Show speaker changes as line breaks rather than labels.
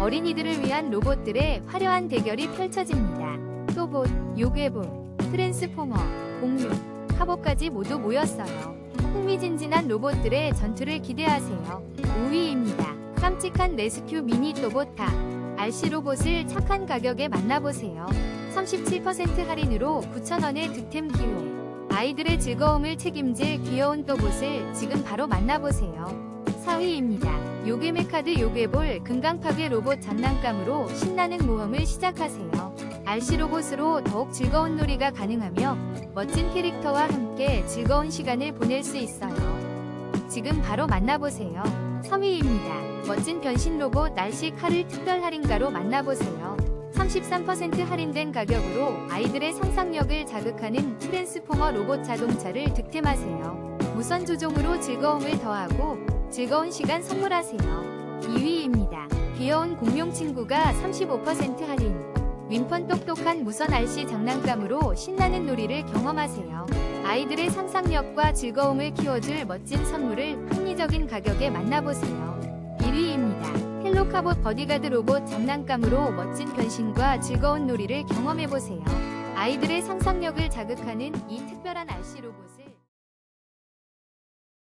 어린이들을 위한 로봇들의 화려한 대결이 펼쳐집니다. 또봇, 요괴볼, 트랜스포머, 공룡, 카봇까지 모두 모였어요. 흥미진진한 로봇들의 전투를 기대하세요. 5위입니다. 깜찍한 레스큐 미니 또보타. RC 로봇을 착한 가격에 만나보세요. 37% 할인으로 9,000원의 득템 기회. 아이들의 즐거움을 책임질 귀여운 또봇을 지금 바로 만나보세요. 4위입니다. 요괴메 카드 요괴볼 금강파괴 로봇 장난감으로 신나는 모험을 시작하세요. RC 로봇으로 더욱 즐거운 놀이가 가능하며 멋진 캐릭터와 함께 즐거운 시간을 보낼 수 있어요. 지금 바로 만나보세요. 3위입니다. 멋진 변신 로봇 날씨 칼을 특별 할인가로 만나보세요. 33% 할인된 가격으로 아이들의 상상력을 자극하는 트랜스포머 로봇 자동차를 득템하세요. 무선 조종으로 즐거움을 더하고 즐거운 시간 선물하세요. 2위입니다. 귀여운 공룡 친구가 35% 할인. 윈펀 똑똑한 무선 RC 장난감으로 신나는 놀이를 경험하세요. 아이들의 상상력과 즐거움을 키워줄 멋진 선물을 합리적인 가격에 만나보세요. 1위입니다. 헬로카봇 버디가드 로봇 장난감으로 멋진 변신과 즐거운 놀이를 경험해보세요. 아이들의 상상력을 자극하는 이 특별한 RC 로봇을